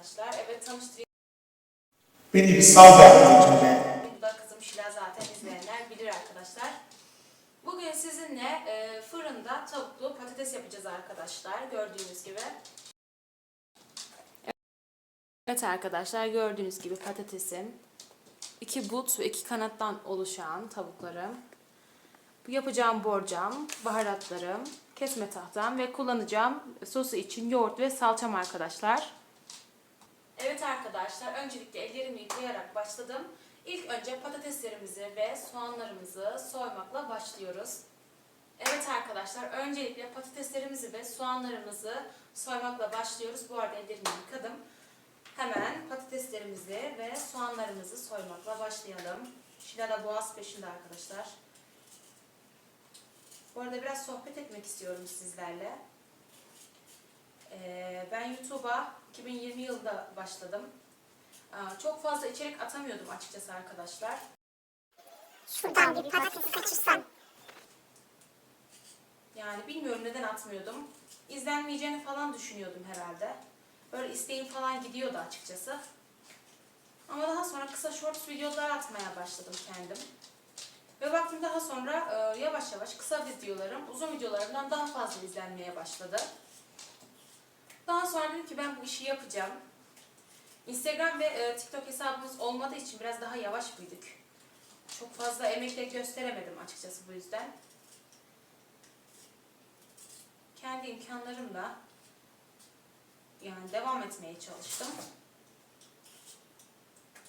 arkadaşlar. Evet tanıştırayım. Beni bir sal da kızım Şila zaten izleyenler bilir arkadaşlar. Bugün sizinle e, fırında tavuklu patates yapacağız arkadaşlar. Gördüğünüz gibi. Evet arkadaşlar gördüğünüz gibi patatesim. iki but ve iki kanattan oluşan tavuklarım. Bu yapacağım borcam, baharatlarım, kesme tahtam ve kullanacağım sosu için yoğurt ve salçam arkadaşlar. Evet arkadaşlar öncelikle ellerimi yıkayarak başladım. İlk önce patateslerimizi ve soğanlarımızı soymakla başlıyoruz. Evet arkadaşlar öncelikle patateslerimizi ve soğanlarımızı soymakla başlıyoruz. Bu arada ellerimi yıkadım. Hemen patateslerimizi ve soğanlarımızı soymakla başlayalım. Şila da boğaz peşinde arkadaşlar. Bu arada biraz sohbet etmek istiyorum sizlerle. Ee, ben YouTube'a 2020 yılında başladım. Çok fazla içerik atamıyordum açıkçası arkadaşlar. Şuradan bir patates kaçırsan. Yani bilmiyorum neden atmıyordum. İzlenmeyeceğini falan düşünüyordum herhalde. Böyle isteğim falan gidiyordu açıkçası. Ama daha sonra kısa shorts videolar atmaya başladım kendim. Ve baktım daha sonra e, yavaş yavaş kısa videolarım uzun videolarımdan daha fazla izlenmeye başladı. Daha sonra dedim ki ben bu işi yapacağım. Instagram ve e, TikTok hesabımız olmadığı için biraz daha yavaş büyüdük. Çok fazla emekle gösteremedim açıkçası bu yüzden. Kendi imkanlarımla yani devam etmeye çalıştım.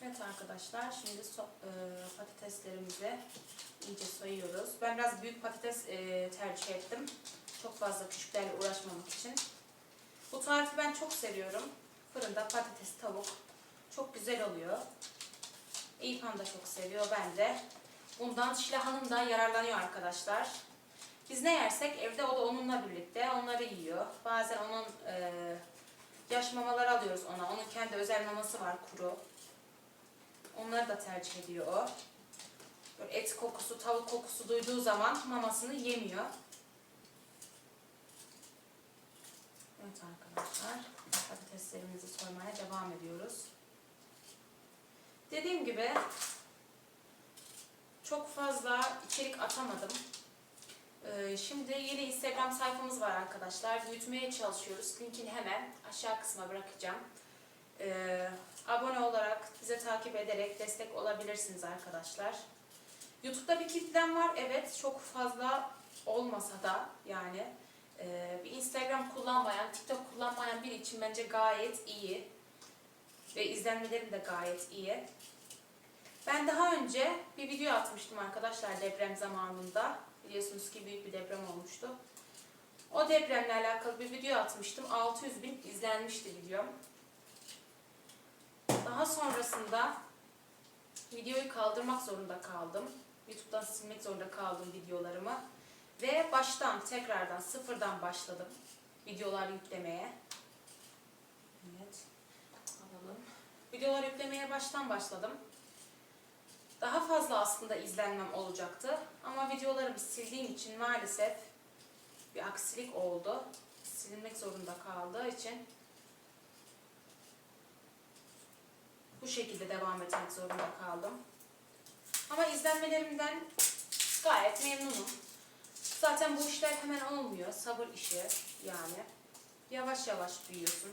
Evet arkadaşlar şimdi so- e, patateslerimizi iyice soyuyoruz. Ben biraz büyük patates e, tercih ettim. Çok fazla küçüklerle uğraşmamak için. Bu tarifi ben çok seviyorum. Fırında patates, tavuk çok güzel oluyor. İlhan da çok seviyor, ben de. Bundan Şila Hanım da yararlanıyor arkadaşlar. Biz ne yersek evde o da onunla birlikte onları yiyor. Bazen onun e, yaş mamaları alıyoruz ona. Onun kendi özel maması var kuru. Onları da tercih ediyor o. Böyle et kokusu, tavuk kokusu duyduğu zaman mamasını yemiyor. Evet patateslerimizi soymaya devam ediyoruz. Dediğim gibi çok fazla içerik atamadım. Ee, Şimdi yeni Instagram sayfamız var arkadaşlar. Büyütmeye çalışıyoruz. Linkini hemen aşağı kısma bırakacağım. Ee, abone olarak, bize takip ederek destek olabilirsiniz arkadaşlar. YouTube'da bir kitlem var. Evet, çok fazla olmasa da yani bir Instagram kullanmayan, TikTok kullanmayan biri için bence gayet iyi. Ve izlenmelerim de gayet iyi. Ben daha önce bir video atmıştım arkadaşlar deprem zamanında. Biliyorsunuz ki büyük bir deprem olmuştu. O depremle alakalı bir video atmıştım. 600 bin izlenmişti videom. Daha sonrasında videoyu kaldırmak zorunda kaldım. YouTube'dan silmek zorunda kaldım videolarımı. Ve baştan tekrardan sıfırdan başladım videolar yüklemeye. Evet. Alalım. Videolar yüklemeye baştan başladım. Daha fazla aslında izlenmem olacaktı. Ama videolarımı sildiğim için maalesef bir aksilik oldu. Silinmek zorunda kaldığı için bu şekilde devam etmek zorunda kaldım. Ama izlenmelerimden gayet memnunum. Zaten bu işler hemen olmuyor. Sabır işi yani. Yavaş yavaş büyüyorsun.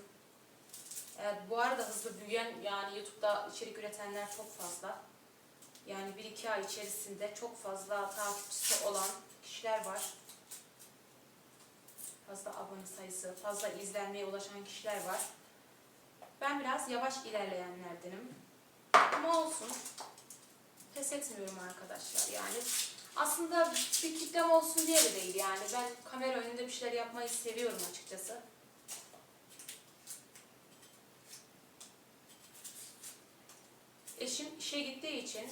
Evet, bu arada hızlı büyüyen yani YouTube'da içerik üretenler çok fazla. Yani bir iki ay içerisinde çok fazla takipçisi olan kişiler var. Fazla abone sayısı, fazla izlenmeye ulaşan kişiler var. Ben biraz yavaş ilerleyenlerdenim. Ama olsun. Pes etmiyorum arkadaşlar. Yani aslında bir kitlem olsun diye de değil yani. Ben kamera önünde bir şeyler yapmayı seviyorum açıkçası. Eşim işe gittiği için,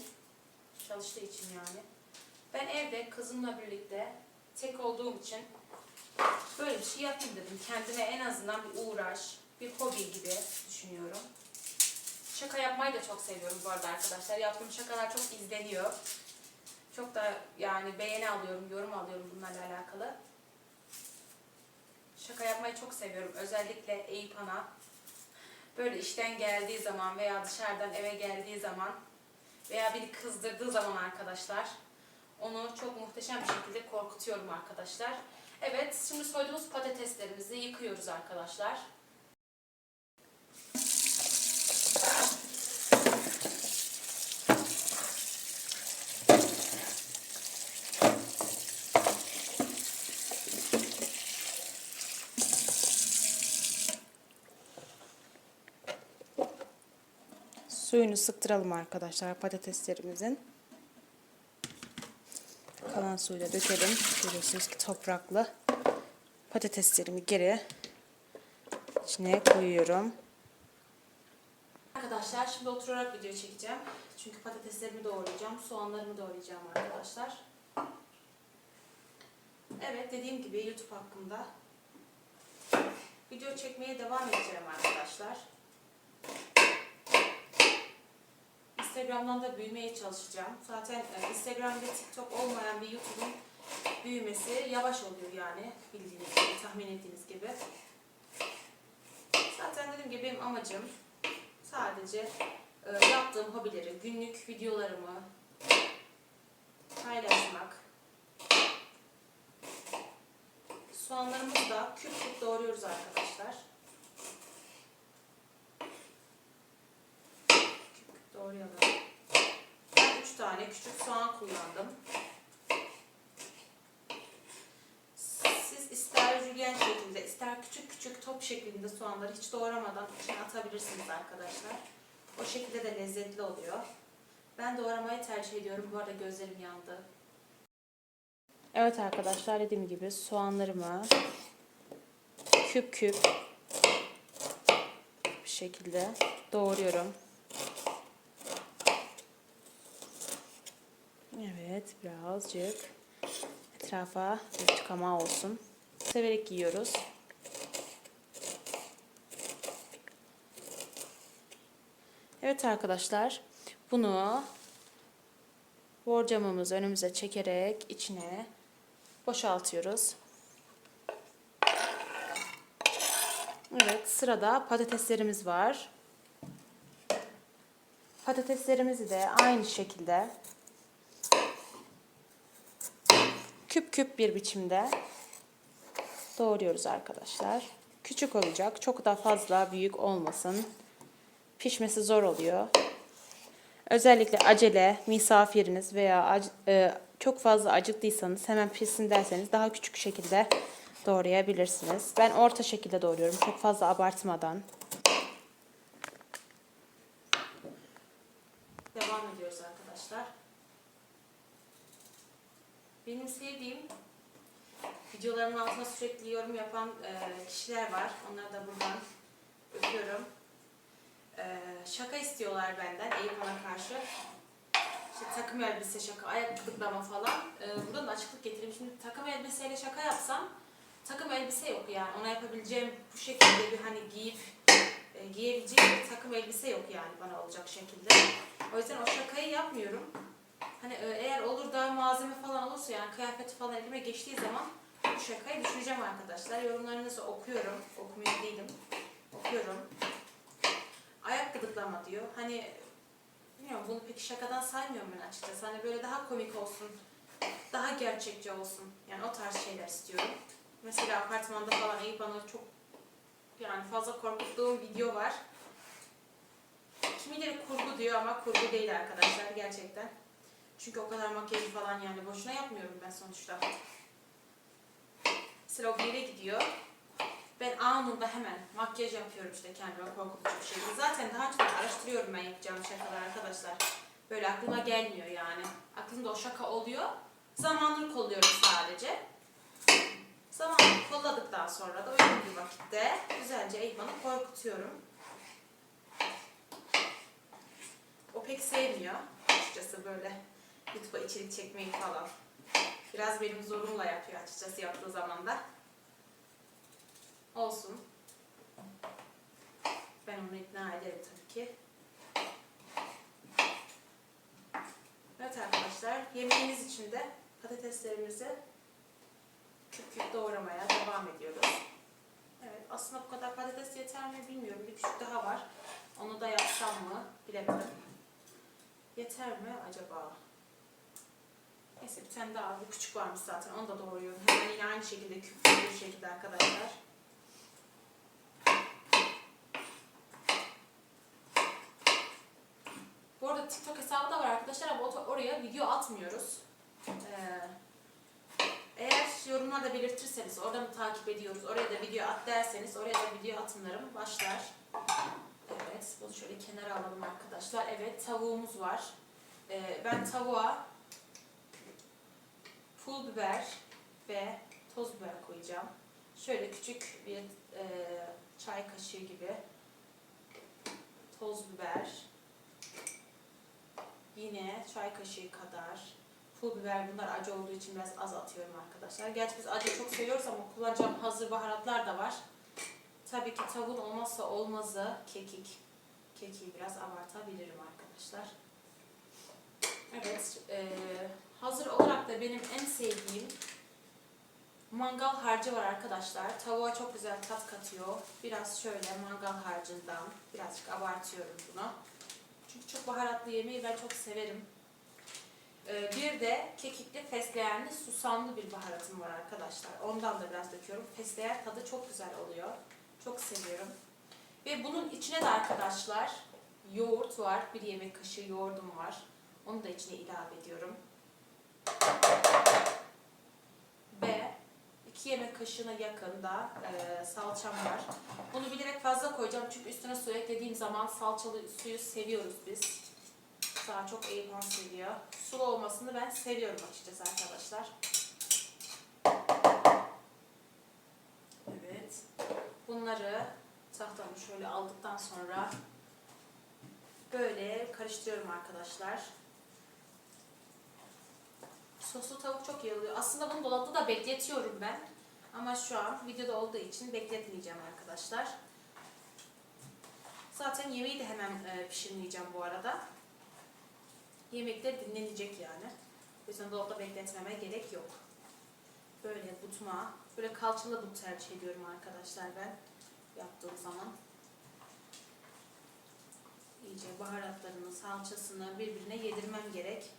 çalıştığı için yani. Ben evde kızımla birlikte tek olduğum için böyle bir şey yapayım dedim. Kendime en azından bir uğraş, bir hobi gibi düşünüyorum. Şaka yapmayı da çok seviyorum bu arada arkadaşlar. Yaptığım şakalar çok izleniyor. Çok da yani beğeni alıyorum, yorum alıyorum bunlarla alakalı. Şaka yapmayı çok seviyorum. Özellikle Eyüp Ana. Böyle işten geldiği zaman veya dışarıdan eve geldiği zaman veya beni kızdırdığı zaman arkadaşlar onu çok muhteşem bir şekilde korkutuyorum arkadaşlar. Evet, şimdi soyduğumuz patateslerimizi yıkıyoruz arkadaşlar. Suyunu sıktıralım arkadaşlar patateslerimizin. Kalan suyu da dökelim. Görüyorsunuz ki topraklı. Patateslerimi geri içine koyuyorum. Arkadaşlar şimdi oturarak video çekeceğim. Çünkü patateslerimi doğrayacağım. Soğanlarımı doğrayacağım arkadaşlar. Evet dediğim gibi YouTube hakkında video çekmeye devam edeceğim arkadaşlar. Instagram'dan da büyümeye çalışacağım. Zaten e, Instagram ve TikTok olmayan bir YouTube'un büyümesi yavaş oluyor yani bildiğiniz gibi, tahmin ettiğiniz gibi. Zaten dediğim gibi benim amacım sadece e, yaptığım hobileri, günlük videolarımı paylaşmak. Soğanlarımızı da küp küp doğruyoruz arkadaşlar. Küp küp doğrayalım. Ben 3 tane küçük soğan kullandım. Siz ister jülyen şeklinde, ister küçük küçük top şeklinde soğanları hiç doğramadan içine atabilirsiniz arkadaşlar. O şekilde de lezzetli oluyor. Ben doğramayı tercih ediyorum. Bu arada gözlerim yandı. Evet arkadaşlar dediğim gibi soğanlarımı küp küp bir şekilde doğruyorum. Evet birazcık etrafa bir tıkama olsun. Severek yiyoruz. Evet arkadaşlar bunu borcamımızı önümüze çekerek içine boşaltıyoruz. Evet sırada patateslerimiz var. Patateslerimizi de aynı şekilde küp bir biçimde doğruyoruz arkadaşlar. Küçük olacak. Çok da fazla büyük olmasın. Pişmesi zor oluyor. Özellikle acele, misafiriniz veya e, çok fazla acıktıysanız hemen pişsin derseniz daha küçük şekilde doğrayabilirsiniz. Ben orta şekilde doğruyorum. Çok fazla abartmadan. Devam ediyoruz arkadaşlar. Benim sevdiğim videolarımın altına sürekli yorum yapan e, kişiler var. Onları da buradan öpüyorum. E, şaka istiyorlar benden Eyüp'e karşı. İşte takım elbise şaka, ayak kıtlama falan. E, buradan da açıklık getireyim. Şimdi takım elbiseyle şaka yapsam takım elbise yok yani. Ona yapabileceğim bu şekilde bir hani giyip e, giyebileceğim bir takım elbise yok yani bana olacak şekilde. O yüzden o şakayı yapmıyorum. Hani e, eğer olur da malzeme falan olursa yani kıyafet falan elime geçtiği zaman şakayı düşüneceğim arkadaşlar. Yorumlarınızı okuyorum. Okumuyor değilim. Okuyorum. Ayak gıdıklama diyor. Hani bilmiyorum bunu pek şakadan saymıyorum ben açıkçası. Hani böyle daha komik olsun. Daha gerçekçi olsun. Yani o tarz şeyler istiyorum. Mesela apartmanda falan Eyüp bana çok yani fazla korkuttuğum video var. Kimileri kurgu diyor ama kurgu değil arkadaşlar gerçekten. Çünkü o kadar makyajı falan yani boşuna yapmıyorum ben sonuçta. Yere gidiyor. Ben anında hemen makyaj yapıyorum işte kendime korkutucu bir şekilde. Zaten daha önce araştırıyorum ben yapacağım şakalar arkadaşlar. Böyle aklıma gelmiyor yani. Aklımda o şaka oluyor. Zamanını kolluyorum sadece. Zamanını kolladıktan sonra da uygun bir vakitte güzelce Eyman'ı korkutuyorum. O pek sevmiyor açıkçası böyle YouTube'a içerik çekmeyi falan. Biraz benim zorumla yapıyor açıkçası yaptığı zaman da. Olsun. Ben onu ikna ederim tabii ki. Evet arkadaşlar. Yemeğimiz için de patateslerimizi küp küp doğramaya devam ediyoruz. Evet aslında bu kadar patates yeter mi bilmiyorum. Bir küçük daha var. Onu da yapsam mı bilemedim. Yeter mi acaba? Neyse bir tane daha bu küçük varmış zaten onu da doğruyorum. Hemen yine aynı şekilde küp bir şekilde arkadaşlar. Bu arada TikTok hesabı da var arkadaşlar ama oraya video atmıyoruz. Ee, eğer yorumlarda belirtirseniz, orada mı takip ediyoruz, oraya da video at derseniz, oraya da video atımlarım başlar. Evet, bunu şöyle kenara alalım arkadaşlar. Evet, tavuğumuz var. Ee, ben tavuğa pul biber ve toz biber koyacağım. Şöyle küçük bir e, çay kaşığı gibi toz biber. Yine çay kaşığı kadar pul biber. Bunlar acı olduğu için biraz az atıyorum arkadaşlar. Gerçi biz acı çok seviyoruz ama kullanacağım hazır baharatlar da var. Tabii ki tavuğun olmazsa olmazı kekik. Kekiği biraz abartabilirim arkadaşlar. Evet, e, hazır olarak da benim en sevdiğim mangal harcı var arkadaşlar. Tavuğa çok güzel tat katıyor. Biraz şöyle mangal harcından birazcık abartıyorum bunu. Çünkü çok baharatlı yemeği ben çok severim. E, bir de kekikli fesleğenli susamlı bir baharatım var arkadaşlar. Ondan da biraz döküyorum. Fesleğen tadı çok güzel oluyor. Çok seviyorum. Ve bunun içine de arkadaşlar yoğurt var. Bir yemek kaşığı yoğurdum var. Onu da içine ilave ediyorum. Ve 2 yemek kaşığına yakın da e, salçam var. Bunu bilerek fazla koyacağım çünkü üstüne su eklediğim zaman salçalı suyu seviyoruz biz. Daha çok Eyüphan seviyor. Sulu olmasını ben seviyorum açıkçası arkadaşlar. Evet. Bunları tahtamı şöyle aldıktan sonra böyle karıştırıyorum arkadaşlar. Soslu tavuk çok iyi oluyor. Aslında bunu dolapta da bekletiyorum ben. Ama şu an videoda olduğu için bekletmeyeceğim arkadaşlar. Zaten yemeği de hemen e, pişirmeyeceğim bu arada. Yemekler dinlenecek yani. O yüzden dolapta bekletmeme gerek yok. Böyle butma, böyle kalçalı but tercih ediyorum arkadaşlar ben yaptığım zaman. İyice baharatlarını, salçasını birbirine yedirmem gerek.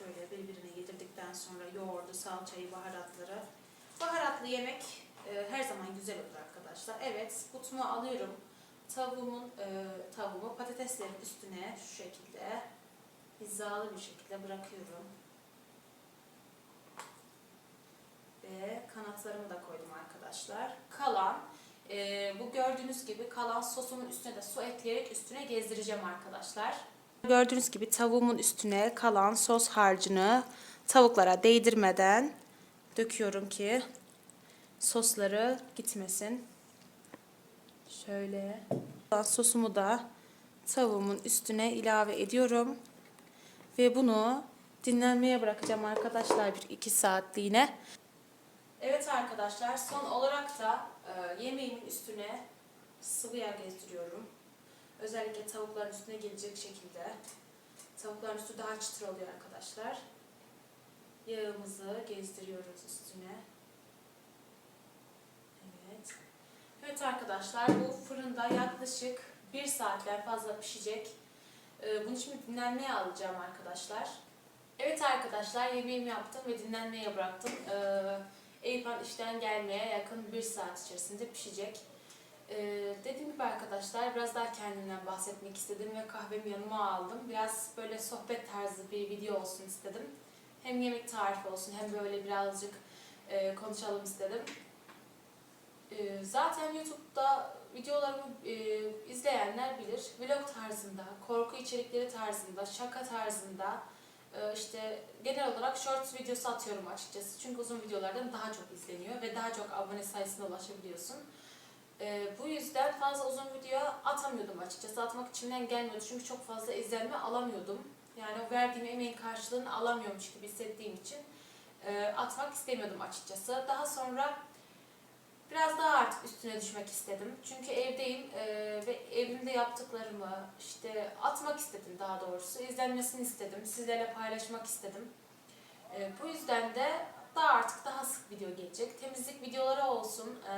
Böyle birbirine yedirdikten sonra yoğurdu, salçayı, baharatları. Baharatlı yemek e, her zaman güzel olur arkadaşlar. Evet, butmu alıyorum. Tavuğumun, e, tavuğumu patateslerin üstüne şu şekilde hizalı bir şekilde bırakıyorum. Ve kanatlarımı da koydum arkadaşlar. Kalan, e, bu gördüğünüz gibi kalan sosumun üstüne de su ekleyerek üstüne gezdireceğim arkadaşlar. Gördüğünüz gibi tavuğumun üstüne kalan sos harcını tavuklara değdirmeden döküyorum ki sosları gitmesin. Şöyle sosumu da tavuğumun üstüne ilave ediyorum. Ve bunu dinlenmeye bırakacağım arkadaşlar bir iki saatliğine. Evet arkadaşlar son olarak da e, yemeğimin üstüne sıvı yağ gezdiriyorum. Özellikle tavukların üstüne gelecek şekilde. Tavukların üstü daha çıtır oluyor arkadaşlar. Yağımızı gezdiriyoruz üstüne. Evet. Evet arkadaşlar bu fırında yaklaşık bir saatten fazla pişecek. Ee, Bunu şimdi dinlenmeye alacağım arkadaşlar. Evet arkadaşlar yemeğimi yaptım ve dinlenmeye bıraktım. Ee, Eyüphan işten gelmeye yakın bir saat içerisinde pişecek. Ee, dediğim gibi arkadaşlar biraz daha kendimden bahsetmek istedim ve kahvemi yanıma aldım. Biraz böyle sohbet tarzı bir video olsun istedim. Hem yemek tarifi olsun hem böyle birazcık e, konuşalım istedim. Ee, zaten YouTube'da videolarımı e, izleyenler bilir. Vlog tarzında, korku içerikleri tarzında, şaka tarzında, e, işte genel olarak shorts videosu atıyorum açıkçası. Çünkü uzun videolardan daha çok izleniyor ve daha çok abone sayısına ulaşabiliyorsun. Ee, bu yüzden fazla uzun video atamıyordum açıkçası. Atmak içimden gelmiyordu çünkü çok fazla izlenme alamıyordum. Yani o verdiğim emeğin karşılığını alamıyormuş gibi hissettiğim için e, atmak istemiyordum açıkçası. Daha sonra biraz daha artık üstüne düşmek istedim. Çünkü evdeyim e, ve evimde yaptıklarımı işte atmak istedim daha doğrusu. İzlenmesini istedim. Sizlerle paylaşmak istedim. E, bu yüzden de daha artık daha sık video gelecek. Temizlik videoları olsun, e,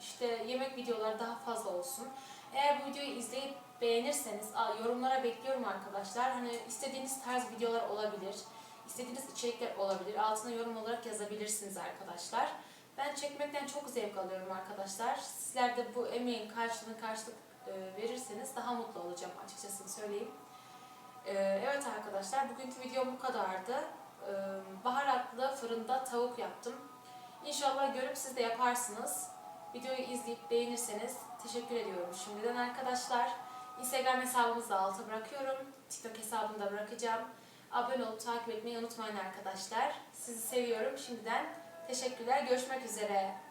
işte yemek videoları daha fazla olsun. Eğer bu videoyu izleyip beğenirseniz yorumlara bekliyorum arkadaşlar. Hani istediğiniz tarz videolar olabilir. istediğiniz içerikler olabilir. Altına yorum olarak yazabilirsiniz arkadaşlar. Ben çekmekten çok zevk alıyorum arkadaşlar. Sizler de bu emeğin karşılığını karşılık e, verirseniz daha mutlu olacağım açıkçası söyleyeyim. E, evet arkadaşlar bugünkü videom bu kadardı. Baharatlı fırında tavuk yaptım. İnşallah görüp siz de yaparsınız. Videoyu izleyip beğenirseniz teşekkür ediyorum şimdiden arkadaşlar. Instagram hesabımızı da alta bırakıyorum. TikTok hesabını da bırakacağım. Abone olup takip etmeyi unutmayın arkadaşlar. Sizi seviyorum şimdiden. Teşekkürler. Görüşmek üzere.